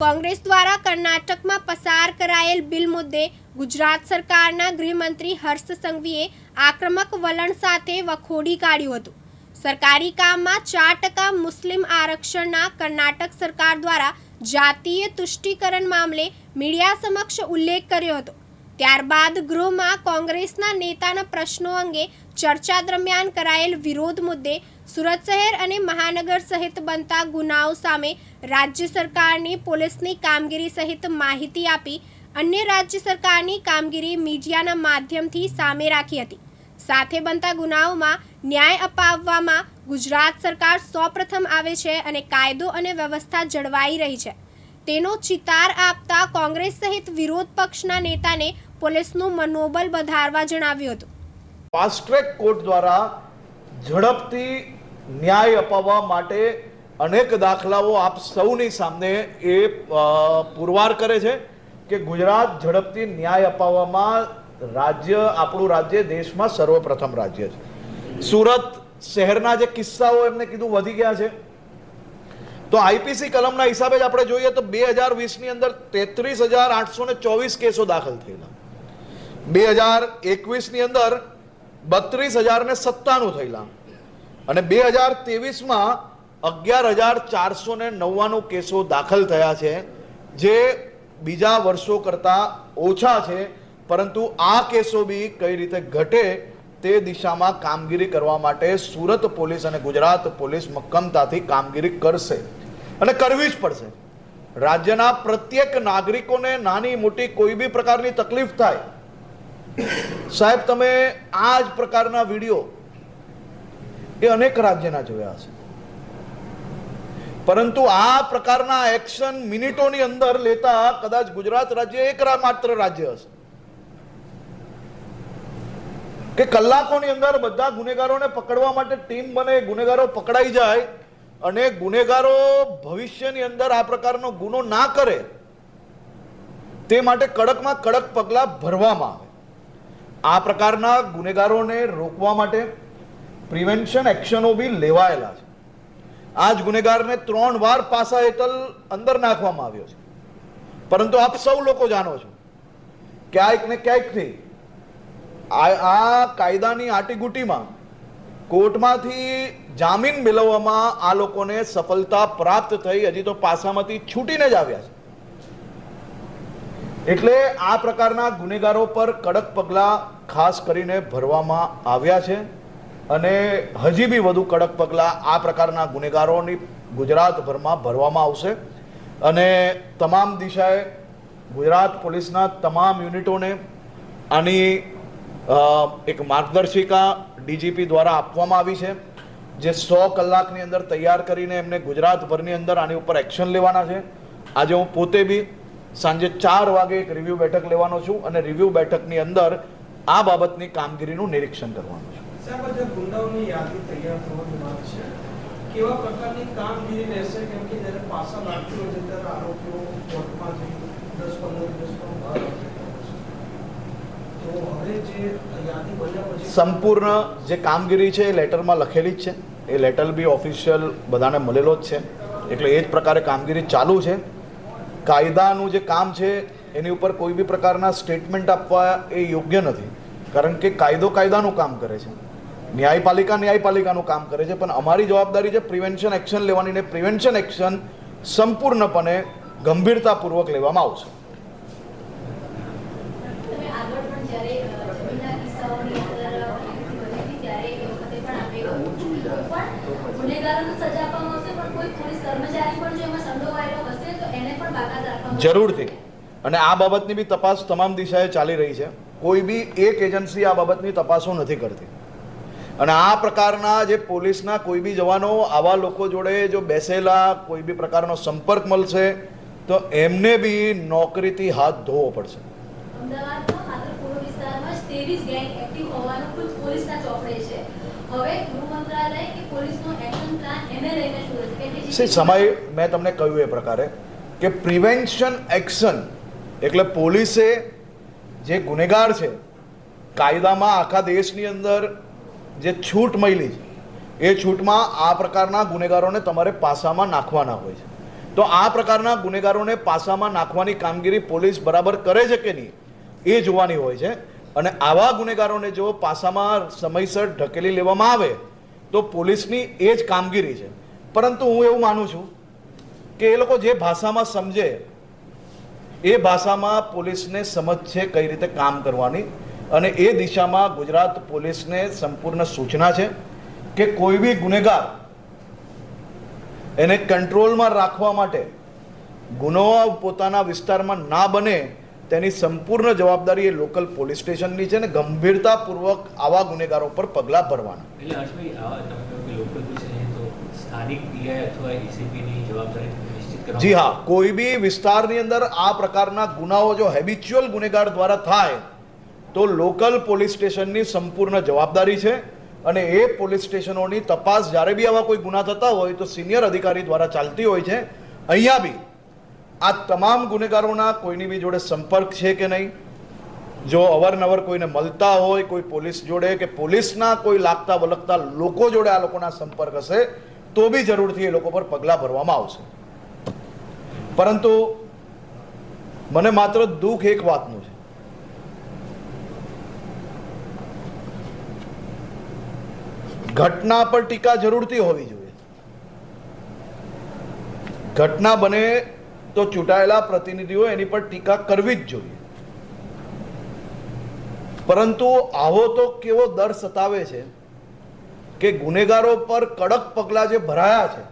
કોંગ્રેસ દ્વારા કર્ણાટકમાં પસાર કરાયેલ બિલ મુદ્દે ગુજરાત સરકારના ગૃહમંત્રી હર્ષ સંઘવીએ આક્રમક વલણ સાથે વખોડી કાઢ્યું હતું. સરકારી કામમાં ચાર ટકા મુસ્લિમ આરક્ષણના કર્ણાટક સરકાર દ્વારા જાતીય તુષ્ટિકરણ મામલે મીડિયા સમક્ષ ઉલ્લેખ કર્યો હતો. ત્યારબાદ ગૃહમાં કોંગ્રેસના નેતાના પ્રશ્નો અંગે ચર્ચા દરમિયાન કરાયેલ વિરોધ મુદ્દે સુરત શહેર અને મહાનગર સહિત બનતા ગુનાઓ સામે રાજ્ય સરકારની પોલીસની કામગીરી સહિત માહિતી આપી અન્ય રાજ્ય સરકારની કામગીરી મીડિયાના માધ્યમથી સામે રાખી હતી. સાથે બનતા ગુનાઓમાં ન્યાય અપાવવામાં ગુજરાત સરકાર સૌપ્રથમ આવે છે અને કાયદો અને વ્યવસ્થા જળવાઈ રહી છે. તેનો ચિતાર આપતા કોંગ્રેસ સહિત વિરોધ પક્ષના નેતાને પોલીસનું મનોબલ વધારવા જણાવ્યું હતું. ફાસ્ટ ટ્રેક કોર્ટ દ્વારા ઝડપથી ન્યાય અપાવવા માટે અનેક દાખલાઓ આપ સૌની સામે એ પુરવાર કરે છે કે ગુજરાત ઝડપથી ન્યાય અપાવવામાં રાજ્ય, આપણું રાજ્ય દેશમાં સર્વપ્રથમ રાજ્ય છે. સુરત શહેરના જે કિસ્સાઓ એમને કીધું વધી ગયા છે. તો આઈપીસી કલમના હિસાબે જ આપણે જોઈએ તો બે હજાર વીસની અંદર તેત્રીસ હજાર આઠસો ને ચોવીસ કેસો દાખલ થયેલા. બે હજાર એકવીસની અંદર બત્રીસ હજાર ને સત્તાણું થયેલા. અને બે હજાર ત્રેવીસમાં અગિયાર હજાર ચારસો ને નવ્વાણું કેસો દાખલ થયા છે, જે બીજા વર્ષો કરતાં ઓછા છે, પરંતુ આ કેસો બી કઈ રીતે ઘટે તે દિશામાં કામગીરી કરવા માટે સુરત પોલીસ અને ગુજરાત પોલીસ મક્કમતાથી કામગીરી કરશે અને કરવી જ પડશે. રાજ્યના પ્રત્યેક નાગરિકોને નાની મોટી કોઈ બી પ્રકારની તકલીફ થાય. સાહેબ, તમે આ જ પ્રકારના વીડિયો એ અનેક રાજ્યના જોયા હશે. પરંતુ આ પ્રકારના એક્શન મિનિટોની અંદર લેતા કદાચ ગુજરાત રાજ્ય એક માત્ર રાજ્ય હશે. કે કલાકોની અંદર બધા ગુનેગારોને પકડવા માટે ટીમ બને, ગુનેગારો પકડાઈ જાય અને ગુનેગારો ભવિષ્યની અંદર આ પ્રકારનો ગુનો ના કરે, તે માટે કડકમાં કડક પગલાં ભરવામાં આવે. આ પ્રકારના ગુનેગારોને રોકવા માટે પ્રિવેન્શન એક્શનો બી લેવાયેલા છે. આ જ ગુનેગારને ત્રણ વાર પાસા હેઠળ અંદર નાખવામાં આવ્યો છે. પરંતુ આપ સૌ લોકો જાણો છો ક્યાંક ને ક્યાંકથી આ કાયદાની આટીગુટીમાં કોર્ટમાંથી જામીન મેળવવામાં આ લોકોને સફળતા પ્રાપ્ત થઈ, હજી તો પાસામાંથી છૂટીને જ આવ્યા છે. એટલે આ પ્રકારના ગુનેગારો પર કડક પગલાં ખાસ કરીને ભરવામાં આવ્યા છે. અને હજી બી વધુ કડક પગલાં આ પ્રકારના ગુનેગારોની ગુજરાતભરમાં ભરવામાં આવશે. અને તમામ દિશાએ ગુજરાત પોલીસના તમામ યુનિટોને આની એક માર્ગદર્શિકા ડીજીપી દ્વારા આપવામાં આવી છે, જે સો કલાકની અંદર તૈયાર કરીને એમને ગુજરાતભરની અંદર આની ઉપર એક્શન લેવાના છે. આજે હું પોતે બી સાંજે ચાર વાગે એક રિવ્યૂ બેઠક લેવાનો છું અને રિવ્યૂ બેઠકની અંદર આ બાબતની કામગીરીનું નિરીક્ષણ કરવાનું છું. સંપૂર્ણ જે કામગીરી છે એ લેટરમાં લખેલી જ છે. એ લેટર બી ઓફિશિયલ બધાને મળેલો જ છે. એટલે એ જ પ્રકારે કામગીરી ચાલુ છે. કાયદાનું જે કામ છે, એની ઉપર કોઈ બી પ્રકારના સ્ટેટમેન્ટ આપવા એ યોગ્ય નથી. કારણ કે કાયદો કાયદાનું કામ કરે છે. ન્યાયપાલિકા ન્યાયપાલિકાનું કામ કરે છે પણ અમારી જવાબદારી છે પ્રિવેન્શન એક્શન લેવાની ને પ્રિવેન્શન એક્શન સંપૂર્ણપણે ગંભીરતાપૂર્વક લેવામાં આવશે. જરૂરથી. અને આ બાબતની બી તપાસ તમામ દિશાએ ચાલી રહી છે. કોઈ બી એક એજન્સી આ બાબતની તપાસો નથી કરતી. અને આ પ્રકારના જે પોલીસના કોઈ બી જવાનો આવા લોકો જોડે જો બેસેલા કોઈ બી પ્રકારનો સંપર્ક મળશે તો એમને બી નોકરીથી હાથ ધોવો પડશે. સમય મેં તમને કહ્યું એ પ્રકારે કે પ્રિવેન્શન એક્શન એટલે પોલીસે જે ગુનેગાર છે કાયદામાં આખા દેશની અંદર જે છૂટ મળી છે, એ છૂટમાં આ પ્રકારના ગુનેગારોને તમારે પાસામાં નાખવાના હોય છે. તો આ પ્રકારના ગુનેગારોને પાસામાં નાખવાની કામગીરી પોલીસ બરાબર કરે છે કે નહીં, એ જોવાની હોય છે. અને આવા ગુનેગારોને જો પાસામાં સમયસર ઢકેલી લેવામાં આવે, તો પોલીસની એ જ કામગીરી છે. પરંતુ હું એવું માનું છું કે એ લોકો જે ભાષામાં સમજે, એ ભાષામાં પોલીસને સમજ છે કઈ રીતે કામ કરવાની. અને એ દિશામાં ગુજરાત પોલીસને સંપૂર્ણ સૂચના છે કે કોઈ બી ગુનેગાર એને કંટ્રોલમાં રાખવા માટે ગુનો પોતાના વિસ્તારમાં ના બને તેની સંપૂર્ણ જવાબદારી એ લોકલ પોલીસ સ્ટેશનની છે અને ગંભીરતાપૂર્વક આવા ગુનેગારો પર પગલાં ભરવાના. જી હા કોઈ બી વિસ્તારની અંદર આ પ્રકારના ગુનાઓ જો હેબિચ્યુઅલ ગુનેગાર દ્વારા થાય તો લોકલ પોલીસ સ્ટેશનની સંપૂર્ણ જવાબદારી છે અને એ પોલીસ સ્ટેશનોની તપાસ જ્યારે બી આવા કોઈ ગુના થતા હોય તો સિનિયર અધિકારી દ્વારા ચાલતી હોય છે. અહીંયા બી આ તમામ ગુનેગારોના કોઈની બી જોડે સંપર્ક છે કે નહીં? જો અવારનવાર કોઈને મળતા હોય, કોઈ પોલીસ જોડે કે પોલીસના કોઈ લાગતા વલગતા લોકો જોડે આ લોકોના સંપર્ક હશે, તો બી જરૂરથી એ લોકો પર પગલાં ભરવામાં આવશે. પરંતુ મને માત્ર દુઃખ એક વાતનું છે ઘટના પર ટીકા જરૂરથી હોવી જોઈએ. ઘટના બને તો ચૂંટાયેલા પ્રતિનિધિઓ એની પર ટીકા કરવી જ જોઈએ. પરંતુ આવો તો કેવો દર સતાવે છે કે ગુનેગારો પર કડક પગલાં જે ભરાયા છે,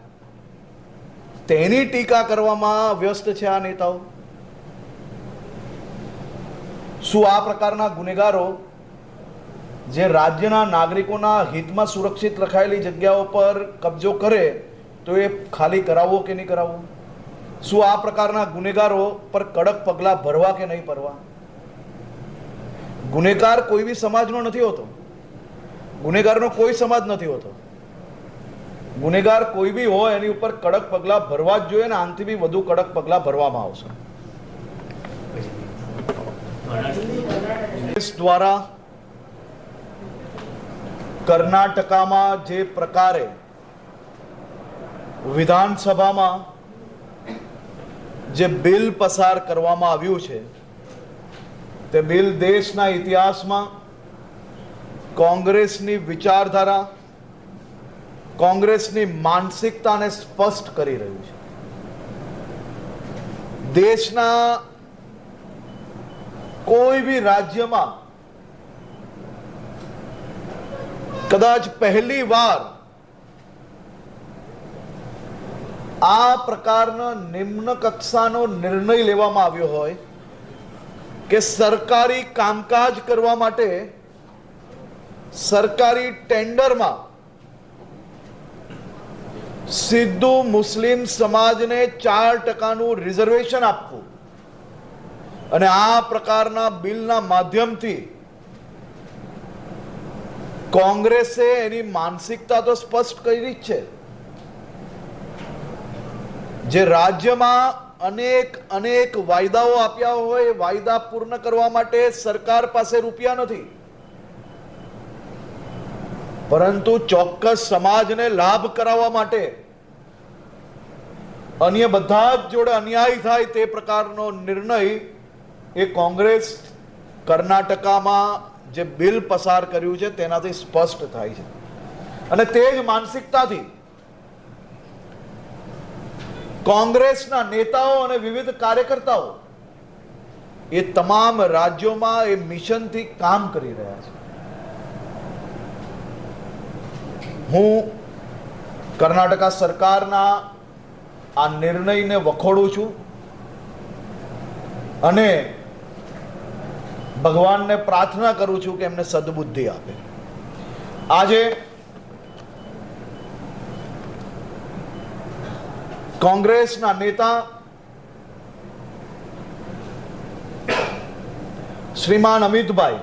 તેની ટીકા કરવામાં વ્યસ્ત છે આ નેતાઓ? શું આ પ્રકારના ગુનેગારો જે રાજ્યના નાગરિકોના હિતમાં સુરક્ષિત રખાયેલી જગ્યાઓ પર કબજો કરે તો એ ખાલી કરાવવો કે નહીં કરાવવો? શું આ પ્રકારના ગુનેગારો પર કડક પગલાં ભરવા કે નહીં ભરવા? ગુનેગાર કોઈ બી સમાજનો નથી હોતો. ગુનેગારનો કોઈ સમાજ નથી હોતો. ગુનેગાર કોઈ બી હોય એની ઉપર કડક પગલાં ભરવા જ જોઈએ અને આનાથી બી વધુ કડક પગલાં ભરવામાં આવશે. દ્વારા કર્ણાટકામાં જે પ્રકારે વિધાનસભામાં જે બિલ પસાર કરવામાં આવ્યું છે, તે બિલ દેશના ઇતિહાસમાં કોંગ્રેસની વિચારધારા, કોંગ્રેસની માનસિકતાને સ્પષ્ટ કરી રહ્યું છે. દેશના કોઈ બી રાજ્યમાં કદાચ પહેલી વાર આ પ્રકારનો નિમ્ન કક્ષાનો નિર્ણય લેવામાં આવ્યો હોય કે સરકારી કામકાજ કરવા માટે સરકારી ટેન્ડરમાં સિદ્ધુ મુસ્લિમ સમાજને ચાર ટકાનું રિઝર્વેશન આપવું અને આ પ્રકારના બિલના માધ્યમથી કોંગ્રેસે એની માનસિકતા તો સ્પષ્ટ કરી જ છે. જે રાજ્યમાં અનેક અનેક વાયદાઓ આપ્યા હોય, વાયદા પૂર્ણ કરવા માટે સરકાર પાસે રૂપિયા નથી. પરંતુ ચોક્કસ સમાજને લાભ કરાવવા માટે અન્ય બધા જ જોડે અન્યાય થાય તે પ્રકારનો નિર્ણય એ કોંગ્રેસ કર્ણાટકામાં જે બિલ પસાર કર્યું છે તેનાથી સ્પષ્ટ થાય છે. અને તે જ માનસિકતાથી કોંગ્રેસના નેતાઓ અને વિવિધ કાર્યકર્તાઓ એ તમામ રાજ્યોમાં એ મિશનથી કામ કરી રહ્યા છે. હું કર્ણાટકા સરકારના આ નિર્ણયને વખોડું છું અને ભગવાનને પ્રાર્થના કરું છું કે એમને સદબુદ્ધિ આપે. આજે કોંગ્રેસના નેતા શ્રીમાન અમિતભાઈ,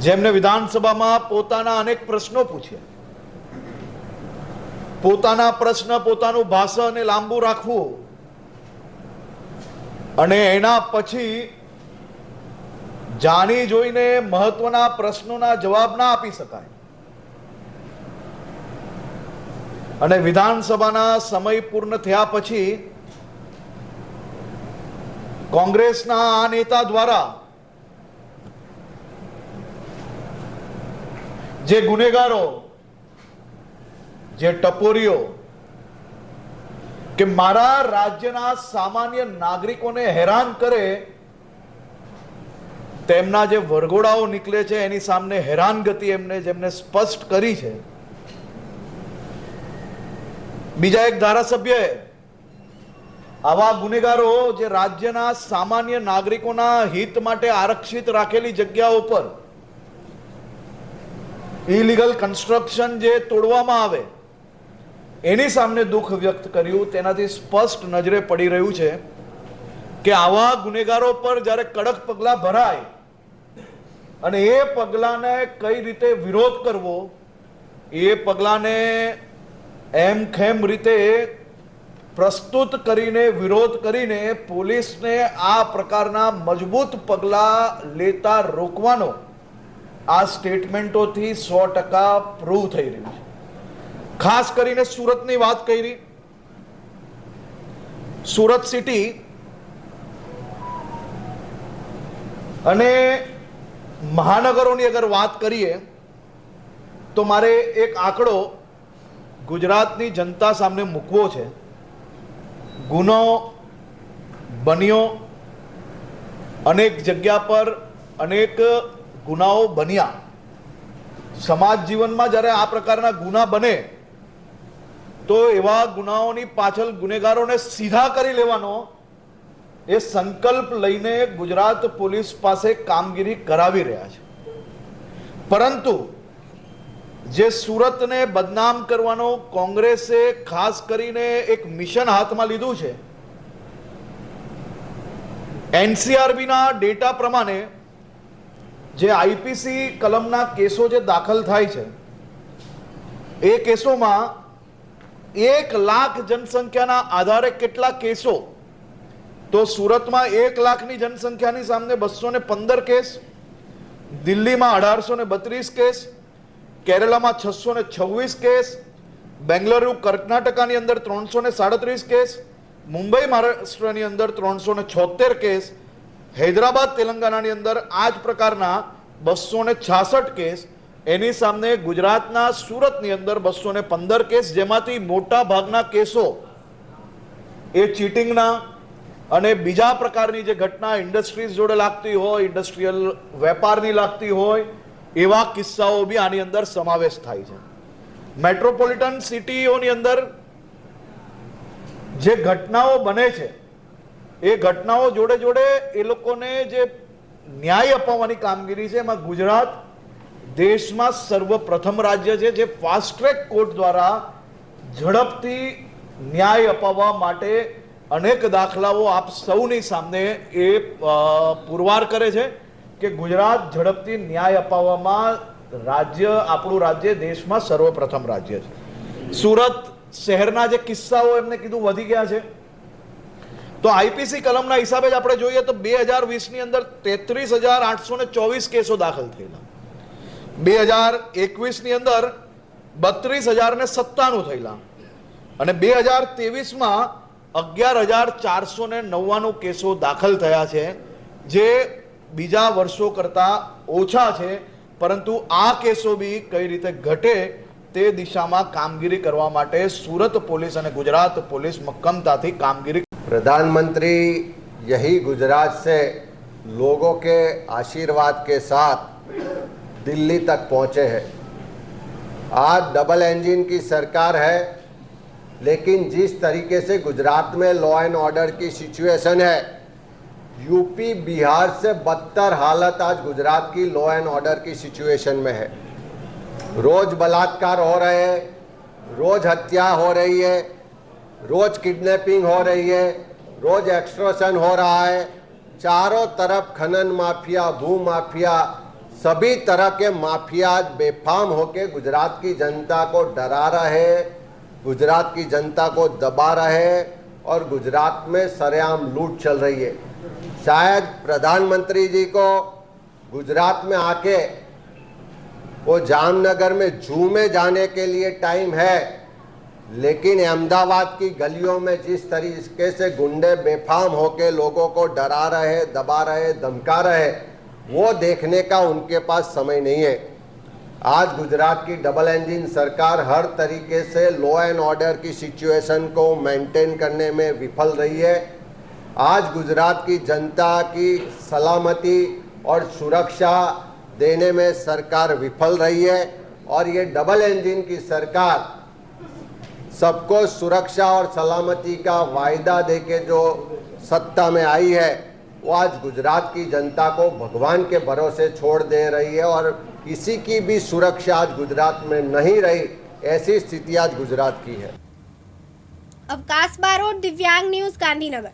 જેમને વિધાનસભામાં પોતાના અનેક પ્રશ્નો પૂછ્યા. પોતાના પ્રશ્ન, પોતાનું ભાષણ લાંબુ રાખવું અને એના પછી જાણી જોઈને મહત્વના પ્રશ્નોના જવાબ ના આપી શકાય. અને વિધાનસભાના સમય પૂર્ણ થયા પછી કોંગ્રેસના આ નેતા દ્વારા જે ગુનેગારો, જે ટપોરીઓ કે મારા રાજ્યના સામાન્ય નાગરિકોને હેરાન કરે, તેમના જે વરઘોડાઓ નીકળે છે, એની સામે હેરાનગતિ એમને જેમને સ્પષ્ટ કરી છે. બીજા એક ધારાસભ્યએ આવા ગુનેગારો જે રાજ્યના સામાન્ય નાગરિકોના હિત માટે આરક્ષિત રાખેલી જગ્યાઓ પર ઇલીગલ કન્સ્ટ્રક્શન જે તોડવામાં આવે એની સામે દુઃખ વ્યક્ત કર્યું, તેનાથી સ્પષ્ટ નજરે પડી રહ્યું છે કે આવા ગુનેગારો પર જ્યારે કડક પગલાં ભરાય અને એ પગલાંને કઈ રીતે વિરોધ કરવો, એ પગલાંને એમ ખેમ રીતે પ્રસ્તુત કરીને, વિરોધ કરીને પોલીસને આ પ્રકારના મજબૂત પગલાં લેતા રોકવાનો આ સ્ટેટમેન્ટોથી સો ટકા પ્રૂવ થઈ રહ્યું છે. ખાસ કરીને સુરતની વાત કરી. સુરત સિટી અને મહાનગરોની અગર વાત કરીએ, તો મારે એક આંકડો ગુજરાતની જનતા સામે મૂકવો છે. ગુનો બન્યો, અનેક જગ્યા પર અનેક ગુનાઓ બન્યા. સમાજ જીવનમાં જ્યારે આ પ્રકારના ગુના બને તો એવા ગુનાઓની પાછળ ગુનેગારોને સીધા કરી લેવાનો એ સંકલ્પ લઈને ગુજરાત પોલીસ પાસે કામગીરી કરાવી રહ્યા છે. પરંતુ જે સુરતને બદનામ કરવાનો કોંગ્રેસે ખાસ કરીને એક મિશન હાથમાં લીધું છે, એનસીઆરબીના ડેટા પ્રમાણે જે આઈપીસી કલમના કેસો જે દાખલ થાય છે, એ કેસોમાં એક લાખ જનસંખ્યાના આધારે કેટલા કેસો? તો સુરતમાં એક લાખની જનસંખ્યાની સામે બસો ને પંદર કેસ, દિલ્હીમાં અઢારસો ને બત્રીસ કેસ, કેરલામાં છસો ને છવ્વીસ કેસ, બેંગ્લુરુ, કર્ણાટકાની અંદર ત્રણસો ને સાડત્રીસ કેસ, મુંબઈ મહારાષ્ટ્રની અંદર ત્રણસો ને છોતેર કેસ, હૈદરાબાદ, તેલંગાણાની અંદર આ જ પ્રકારના બસો ને છાસઠ કેસ એની સામે ગુજરાતના સુરતની અંદર બસો ને પંદર કેસ, જેમાંથી મોટા ભાગના કેસો એ ચીટિંગના અને બીજા પ્રકારની જે ઘટના ઇન્ડસ્ટ્રીઝ જોડે લાગતી હોય, ઇન્ડસ્ટ્રીયલ વેપારની લાગતી હોય, એવા કિસ્સાઓ બી આની અંદર સમાવેશ થાય છે. મેટ્રોપોલિટન સિટીઓની અંદર જે ઘટનાઓ બને છે, એ ઘટનાઓ જોડે જોડે એ લોકોને જે ન્યાય અપાવવાની કામગીરી છે, એમાં ગુજરાત દેશમાં સર્વપ્રથમ રાજ્ય છે જે ફાસ્ટ ટ્રેક કોર્ટ દ્વારા ઝડપથી ન્યાય અપાવવા માટે અનેક દાખલાઓ આપ સૌની સામે એ પુરવાર કરે છે કે ગુજરાત ઝડપથી ન્યાય અપાવવામાં રાજ્ય, આપણું રાજ્ય દેશમાં સર્વપ્રથમ રાજ્ય છે. સુરત શહેરના જે કિસ્સાઓ એમને કીધું વધી ગયા છે. તો આઈપીસી કલમના હિસાબે જ આપણે જોઈએ તો બે હજાર વીસની અંદર તેત્રીસ હજાર આઠસો ને ચોવીસ કેસો દાખલ થયેલા. બે હજાર એકવીસની અંદર બત્રીસ હજારને સત્તાણું થયેલા. અને બે હજાર ત્રેવીસમાં અગિયાર હજાર ચારસો ને નવ્વાણું કેસો દાખલ થયા છે, જે બીજા વર્ષો કરતાં ઓછા છે, પરંતુ આ કેસો બી કઈ રીતે ઘટે તે દિશામાં કામગીરી કરવા માટે સુરત પોલીસ અને ગુજરાત પોલીસ મક્કમતાથી કામગીરી પ્રધાનમંત્રી, યહી ગુજરાત સે, લોગો કે આશીર્વાદ કે સાથ. दिल्ली तक पहुँचे हैं। आज डबल इंजन की सरकार है, लेकिन जिस तरीके से गुजरात में लॉ एंड ऑर्डर की सिचुएशन है यूपी बिहार से बदतर हालत आज गुजरात की लॉ एंड ऑर्डर की सिचुएशन में है। रोज बलात्कार हो रहे हैं, रोज हत्या हो रही है, रोज किडनैपिंग हो रही है, रोज एक्सट्रोशन हो रहा है। चारों तरफ़ खनन माफिया, भू माफिया सभी तरह के माफिया बेफाम होके गुजरात की जनता को डरा रहे गुजरात की जनता को दबा रहे और गुजरात में सरेआम लूट चल रही है। शायद प्रधानमंत्री जी को गुजरात में आके, वो जामनगर में जू में जाने के लिए टाइम है, लेकिन अहमदाबाद की गलियों में जिस तरीके से गुंडे बेफाम होके लोगों को डरा रहे दबा रहे धमका रहे वो देखने का उनके पास समय नहीं है। आज गुजरात की डबल इंजन सरकार हर तरीके से लॉ एंड ऑर्डर की सिचुएशन को मेंटेन करने में विफल रही है। आज गुजरात की जनता की सलामती और सुरक्षा देने में सरकार विफल रही है और ये डबल इंजन की सरकार सबको सुरक्षा और सलामती का वायदा देके जो सत्ता में आई है वो आज गुजरात की जनता को भगवान के भरोसे छोड़ दे रही है और किसी की भी सुरक्षा आज गुजरात में नहीं रही, ऐसी स्थिति आज गुजरात की है। अवकाश बारोट दिव्यांग न्यूज़, गांधीनगर।